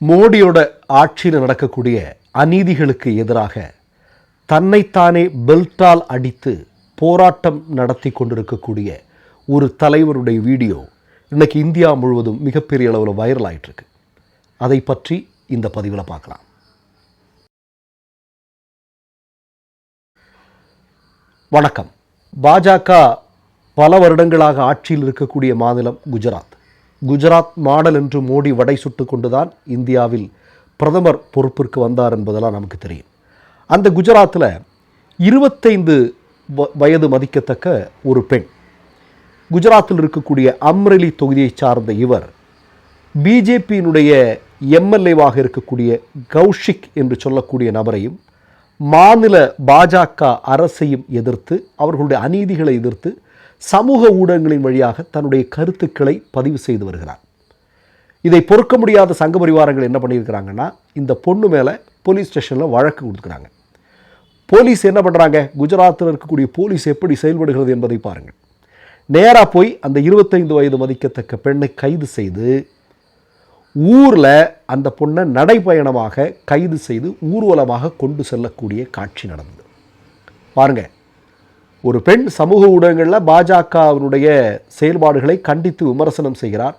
மோடியோட ஆட்சியில் நடக்கக்கூடிய அநீதிகளுக்கு எதிராக தன்னைத்தானே பெல்ட்டால் அடித்து போராட்டம் நடத்தி கொண்டிருக்கக்கூடிய ஒரு தலைவருடைய வீடியோ இன்னைக்கு இந்தியா முழுவதும் மிகப்பெரிய அளவில் வைரல் ஆகிட்டுருக்கு அதை பற்றி இந்த பதிவில் பார்க்கலாம். வணக்கம். பாஜக பல வருடங்களாக ஆட்சியில் இருக்கக்கூடிய மாநிலம் குஜராத். குஜராத் மாடல் என்று மோடி வடை சுட்டு கொண்டுதான் இந்தியாவில் பிரதமர் பொறுப்பிற்கு வந்தார் என்பதெல்லாம் நமக்கு தெரியும். அந்த குஜராத்தில் இருபத்தைந்து வ- வயது மதிக்கத்தக்க ஒரு பெண் குஜராத்தில் இருக்கக்கூடிய அம்ரெலி தொகுதியை சார்ந்த இவர் பிஜேபியினுடைய எம்எல்ஏவாக இருக்கக்கூடிய கௌஷிக் என்று சொல்லக்கூடிய நபரையும் மாநில பாஜக அரசையும் எதிர்த்து அவர்களுடைய அநீதிகளை எதிர்த்து சமூக ஊடகங்களின் வழியாக தன்னுடைய கருத்துக்களை பதிவு செய்து வருகிறார். இதை பொறுக்க முடியாத சங்க பரிவாரங்கள் என்ன பண்ணியிருக்கிறாங்கன்னா இந்த பொண்ணு மேலே போலீஸ் ஸ்டேஷனில் வழக்கு கொடுத்துக்கிறாங்க போலீஸ் என்ன பண்ணுறாங்க குஜராத்தில் இருக்கக்கூடிய போலீஸ் எப்படி செயல்படுகிறது என்பதை பாருங்கள். நேராக போய் அந்த இருபத்தைந்து வயது மதிக்கத்தக்க பெண்ணை கைது செய்து ஊரில் அந்த பொண்ணை நடைப்பயணமாக கைது செய்து ஊர்வலமாக கொண்டு செல்லக்கூடிய காட்சி நடந்தது. பாருங்கள் ஒரு பெண் சமூக ஊடகங்களில் பாஜகவினுடைய செயல்பாடுகளை கண்டித்து விமர்சனம் செய்கிறார்.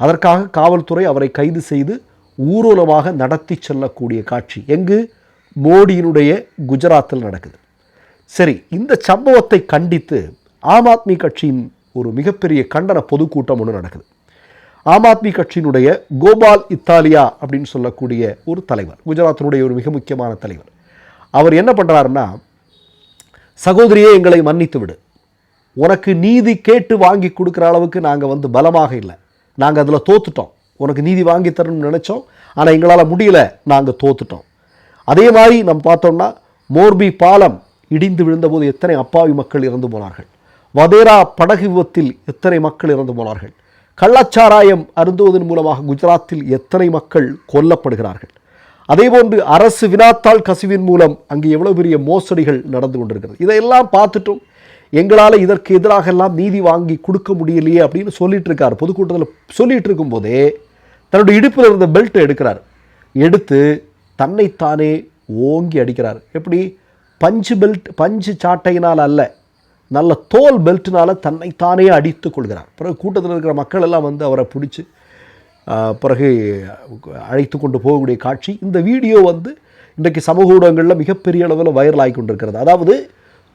அதற்காக காவல்துறை அவரை கைது செய்து ஊர்வலமாக நடத்தி செல்லக்கூடிய காட்சி எங்கு? மோடியினுடைய குஜராத்தில் நடக்குது. சரி இந்த சம்பவத்தை கண்டித்து ஆம் ஆத்மி கட்சியின் ஒரு மிகப்பெரிய கண்டன பொதுக்கூட்டம் ஒன்று நடக்குது. ஆம் ஆத்மி கட்சியினுடைய கோபால் இத்தாலியா அப்படின்னு சொல்லக்கூடிய ஒரு தலைவர் குஜராத்தினுடைய ஒரு மிக முக்கியமான தலைவர். அவர் என்ன பண்ணுறாருன்னா சகோதரியே எங்களை மன்னித்து விடு உனக்கு நீதி கேட்டு வாங்கி கொடுக்குற அளவுக்கு நாங்கள் வந்து பலமாக இல்லை. நாங்கள் அதில் தோத்துட்டோம். உனக்கு நீதி வாங்கி தரணும்னு நினச்சோம். ஆனால் எங்களால் முடியல. நாங்கள் தோத்துட்டோம். அதே மாதிரி நம்ம பார்த்தோம்னா மோர்பி பாலம் இடிந்து விழுந்தபோது எத்தனை அப்பாவி மக்கள் இறந்து போனார்கள். வதேரா படகு விபத்தில் எத்தனை மக்கள் இறந்து போனார்கள். கள்ளச்சாராயம் அருந்துவதன் மூலமாக குஜராத்தில் எத்தனை மக்கள் கொல்லப்படுகிறார்கள். அதேபோன்று அரசு வினாத்தாள் கசிவின் மூலம் அங்கு எவ்வளவு பெரிய மோசடிகள் நடந்து கொண்டிருக்கிறது. இதையெல்லாம் பார்த்துட்டும் எங்களால் இதற்கு எதிராக எல்லாம் நீதி வாங்கி கொடுக்க முடியலையே அப்படின்னு சொல்லிட்டு இருக்கார் பொதுக்கூட்டத்தில் சொல்லிட்டு இருக்கும்போதே தன்னுடைய இடுப்பில் இருந்த பெல்ட்டை எடுக்கிறார். எடுத்து தன்னைத்தானே ஓங்கி அடிக்கிறார். எப்படி? பஞ்சு பெல்ட் பஞ்சு சாட்டையினால் அல்ல நல்ல தோல் பெல்ட்டினால் தன்னைத்தானே அடித்து கொள்கிறார். பிறகு கூட்டத்தில் இருக்கிற மக்கள் எல்லாம் வந்து அவரை பிடிச்சி பிறகு அழைத்து கொண்டு போகக்கூடிய காட்சி. இந்த வீடியோ வந்து இன்றைக்கு சமூக ஊடகங்களில் மிகப்பெரிய அளவில் வைரல் ஆகி கொண்டிருக்கிறது. அதாவது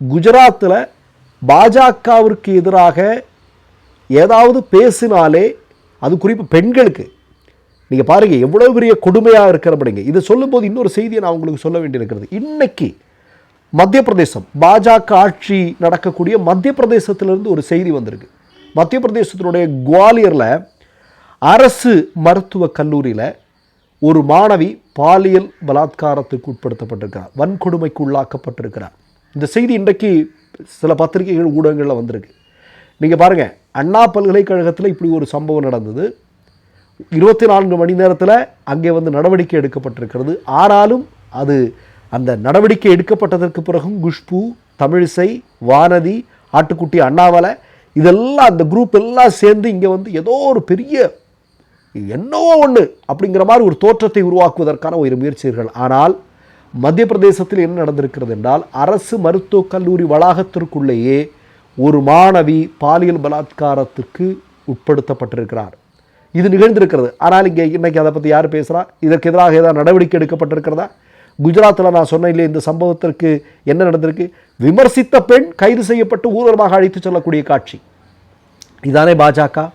குஜராத்தில் பாஜகவிற்கு எதிராக ஏதாவது பேசினாலே அது குறிப்பு பெண்களுக்கு. நீங்கள் பாருங்கள் எவ்வளோ பெரிய கொடுமையாக இருக்கிறபடிங்க இதை சொல்லும்போது இன்னொரு செய்தியை நான் உங்களுக்கு சொல்ல வேண்டியிருக்கிறது. இன்னைக்கு மத்திய பிரதேசம் பாஜக ஆட்சி நடக்கக்கூடிய மத்திய பிரதேசத்திலிருந்து ஒரு செய்தி வந்திருக்கு. மத்திய பிரதேசத்தினுடைய குவாலியரில் அரசு மருத்துவக் கல்லூரியில் ஒரு மாணவி பாலியல் பலாத்காரத்துக்கு உட்படுத்தப்பட்டிருக்கிறார். வன்கொடுமைக்கு உள்ளாக்கப்பட்டிருக்கிறார். இந்த செய்தி இன்றைக்கு சில பத்திரிகைகள் ஊடகங்களில் வந்திருக்கு. நீங்கள் பாருங்கள் அண்ணா பல்கலைக்கழகத்தில் இப்படி ஒரு சம்பவம் நடந்தது. இருபத்தி நான்கு மணி நேரத்தில் அங்கே வந்து நடவடிக்கை எடுக்கப்பட்டிருக்கிறது. ஆனாலும் அது அந்த நடவடிக்கை எடுக்கப்பட்டதற்கு பிறகும் குஷ்பு தமிழிசை வானதி ஆட்டுக்குட்டி அண்ணாவலை இதெல்லாம் அந்த குரூப் எல்லாம் சேர்ந்து இங்கே வந்து ஏதோ ஒரு பெரிய என்னவோ ஒன்று அப்படிங்கிற மாதிரி ஒரு தோற்றத்தை உருவாக்குவதற்கான ஒரு முயற்சிகள் ஆனால் மத்திய பிரதேசத்தில் என்ன நடந்திருக்கிறது என்றால் அரசு மருத்துவக் கல்லூரி வளாகத்திற்குள்ளேயே ஒரு மாணவி பாலியல் பலாத்காரத்துக்கு உட்படுத்தப்பட்டிருக்கிறார். இது நிகழ்ந்திருக்கிறது. ஆனால் இங்கே இன்றைக்கி அதை பற்றி யார் பேசுகிறா இதற்கு எதிராக ஏதாவது நடவடிக்கை எடுக்கப்பட்டிருக்கிறதா? குஜராத்தில் நான் சொன்ன இல்லையே இந்த சம்பவத்திற்கு என்ன நடந்திருக்கு? விமர்சித்த பெண் கைது செய்யப்பட்டு ஊர்வலமாக அழைத்து செல்லக்கூடிய காட்சி. இதானே பாஜக?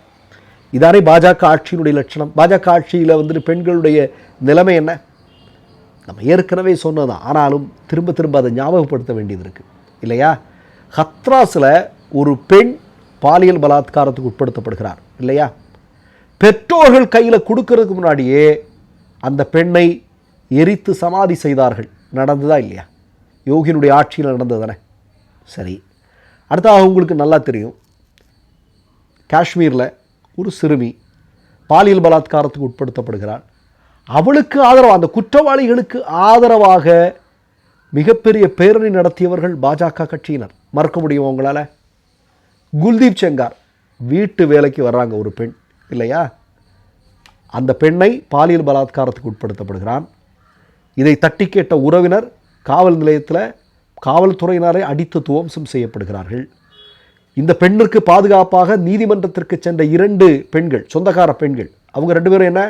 இதானே பாஜக ஆட்சியினுடைய லட்சணம். பாஜக ஆட்சியில் வந்துட்டு பெண்களுடைய நிலைமை என்ன? நம்ம ஏற்கனவே சொன்னதான் ஆனாலும் திரும்ப திரும்ப அதை ஞாபகப்படுத்த வேண்டியது இருக்குது இல்லையா? ஹத்ராஸில் ஒரு பெண் பாலியல் பலாத்காரத்துக்கு உட்படுத்தப்படுகிறார். இல்லையா? பெற்றோர்கள் கையில் கொடுக்கறதுக்கு முன்னாடியே அந்த பெண்ணை எரித்து சமாதி செய்தார்கள். நடந்ததா இல்லையா? யோகியினுடைய ஆட்சியில் நடந்தது தானே. சரி. அடுத்தாக உங்களுக்கு நல்லா தெரியும். காஷ்மீரில் ஒரு சிறுமி பாலியல் பலாத்காரத்துக்கு உட்படுத்தப்படுகிறாள். அவளுக்கு ஆதரவு அந்த குற்றவாளிகளுக்கு ஆதரவாக மிகப்பெரிய பேரணி நடத்தியவர்கள் பாஜக கட்சியினர். மறக்க முடியும் உங்களால்? குல்தீப் செங்கார் வீட்டு வேலைக்கு வர்றாங்க ஒரு பெண் இல்லையா? அந்த பெண்ணை பாலியல் பலாத்காரத்துக்கு உட்படுத்தப்படுகிறான். இதை தட்டி கேட்ட உறவினர் காவல் நிலையத்தில் காவல்துறையினரை அடித்து துவம்சம் செய்யப்படுகிறார்கள். இந்த பெண்ணிற்கு பாதுகாப்பாக நீதிமன்றத்திற்கு சென்ற இரண்டு பெண்கள் சொந்தக்கார பெண்கள் அவங்க ரெண்டு பேரும் என்ன?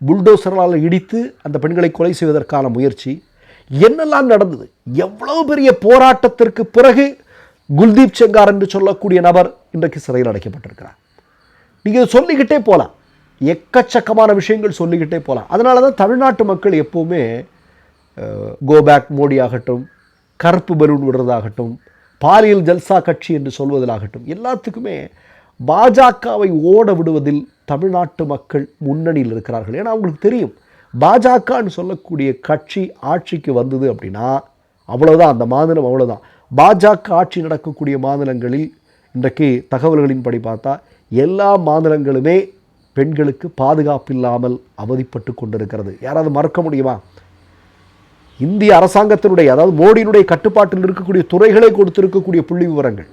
புல்டோசரால் இடித்து அந்த பெண்களை கொலை செய்வதற்கான முயற்சி. என்னெல்லாம் நடந்தது? எவ்வளவு பெரிய போராட்டத்திற்கு பிறகு குல்தீப் செங்கார் என்று சொல்லக்கூடிய நபர் இன்றைக்கு சிறையில் அடைக்கப்பட்டிருக்கிறார். நீங்கள் சொல்லிக்கிட்டே போகலாம் எக்கச்சக்கமான விஷயங்கள் சொல்லிக்கிட்டே போகலாம் அதனால தான் தமிழ்நாட்டு மக்கள் எப்போவுமே கோபேக் மோடி ஆகட்டும் கருப்பு பலூன் விடுறதாகட்டும் பாலியல் ஜல்சா கட்சி என்று சொல்வதிலாகட்டும் எல்லாத்துக்குமே பாஜகவை ஓட விடுவதில் தமிழ்நாட்டு மக்கள் முன்னணியில் இருக்கிறார்கள். ஏன்னா அவங்களுக்கு தெரியும் பாஜகன்னு சொல்லக்கூடிய கட்சி ஆட்சிக்கு வந்தது அப்படின்னா அவ்வளோதான் அந்த மாநிலம் அவ்வளோதான் பாஜக ஆட்சி நடக்கக்கூடிய மாநிலங்களில் இன்றைக்கு தகவல்களின்படி பார்த்தா எல்லா மாநிலங்களுமே பெண்களுக்கு பாதுகாப்பு இல்லாமல் அவதிப்பட்டு கொண்டிருக்கிறது. யாராவது மறக்க முடியுமா? இந்திய அரசாங்கத்தினுடைய அதாவது மோடியினுடைய கட்டுப்பாட்டில் இருக்கக்கூடிய துறைகளை கொடுத்திருக்கக்கூடிய புள்ளி விவரங்கள்.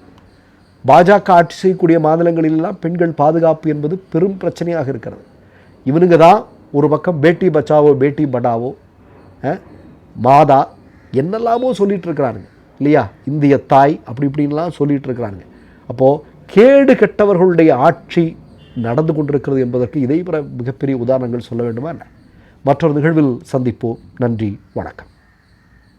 பாஜக ஆட்சி செய்யக்கூடிய மாநிலங்களிலெல்லாம் பெண்கள் பாதுகாப்பு என்பது பெரும் பிரச்சனையாக இருக்கிறது. இவனுங்க தான் ஒரு பக்கம் பேட்டி பச்சாவோ பேட்டி படாவோ மாதா என்னெல்லாமோ சொல்லிட்டு இல்லையா? இந்திய தாய் அப்படி இப்படின்லாம் சொல்லிகிட்டு இருக்கிறாங்க அப்போது கேடு கெட்டவர்களுடைய ஆட்சி நடந்து கொண்டிருக்கிறது என்பதற்கு இதை மிகப்பெரிய உதாரணங்கள் சொல்ல வேண்டுமா என்ன? மற்றொரு நிகழ்வில் சந்திப்போம். நன்றி வணக்கம்.